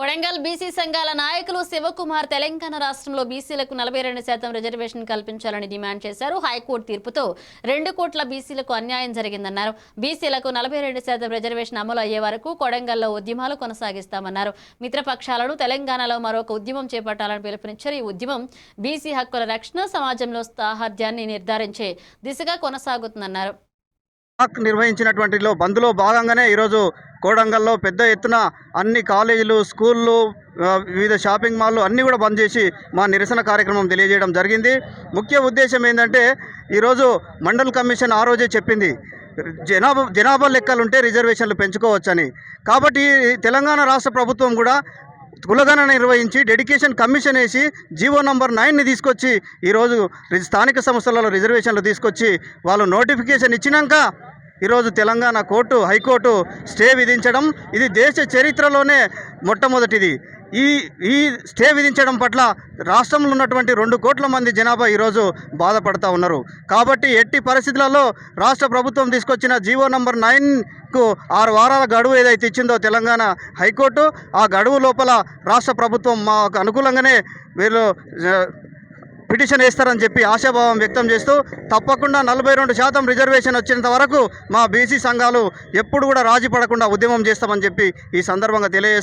Kodangal BC సంఘాల నాయకులు శివకుమార్ తెలంగాణ రాష్ట్రంలో బీసీలకు నలభై రెండు శాతం రిజర్వేషన్ కల్పించాలని డిమాండ్ చేశారు. హైకోర్టు తీర్పుతో రెండు కోట్ల బీసీలకు అన్యాయం జరిగిందన్నారు. బీసీలకు నలభై రెండు శాతం రిజర్వేషన్ అమలు అయ్యే వరకు కొడంగల్లో ఉద్యమాలు కొనసాగిస్తామన్నారు. మిత్రపక్షాలను తెలంగాణలో మరొక ఉద్యమం చేపట్టాలని పిలుపునిచ్చారు. ఈ ఉద్యమం బీసీ హక్కుల రక్షణ సమాజంలో సాహర్ధ్యాన్ని నిర్ధారించే దిశగా కొనసాగుతుందన్నారు. నిర్వహించినటువంటిలో బంద్లో భాగంగానే ఈరోజు కోడంగల్లో పెద్ద ఎత్తున అన్ని కాలేజీలు స్కూళ్ళు వివిధ షాపింగ్ మాల్లు అన్నీ కూడా బంద్ చేసి మా నిరసన కార్యక్రమం తెలియజేయడం జరిగింది. ముఖ్య ఉద్దేశం ఏంటంటే ఈరోజు మండల్ కమిషన్ ఆ రోజే చెప్పింది జనాభా జనాభా లెక్కలుంటే రిజర్వేషన్లు పెంచుకోవచ్చని. కాబట్టి తెలంగాణ రాష్ట్ర ప్రభుత్వం కూడా కులగణన నిర్వహించి డెడికేషన్ కమిషన్ వేసి జీవో నంబర్ నైన్ని తీసుకొచ్చి ఈరోజు స్థానిక సంస్థలలో రిజర్వేషన్లు తీసుకొచ్చి వాళ్ళు నోటిఫికేషన్ ఇచ్చినాక ఈరోజు తెలంగాణ కోర్టు హైకోర్టు స్టే విధించడం ఇది దేశ చరిత్రలోనే మొట్టమొదటిది. ఈ ఈ స్టే విధించడం పట్ల రాష్ట్రంలో ఉన్నటువంటి రెండు కోట్ల మంది జనాభా ఈరోజు బాధపడతా ఉన్నారు. కాబట్టి ఎట్టి పరిస్థితులలో రాష్ట్ర ప్రభుత్వం తీసుకొచ్చిన జీవో నంబర్ నైన్కు ఆరు వారాల గడువు ఏదైతే ఇచ్చిందో తెలంగాణ హైకోర్టు ఆ గడువు లోపల రాష్ట్ర ప్రభుత్వం మాకు అనుకూలంగానే వీళ్ళు పిటిషన్ వేస్తారని చెప్పి ఆశాభావం వ్యక్తం చేస్తూ తప్పకుండా నలభై రెండు శాతం రిజర్వేషన్ వచ్చేంత వరకు మా బీసీ సంఘాలు ఎప్పుడు కూడా రాజీ పడకుండా ఉద్యమం చేస్తామని చెప్పి ఈ సందర్భంగా తెలియజేస్తూ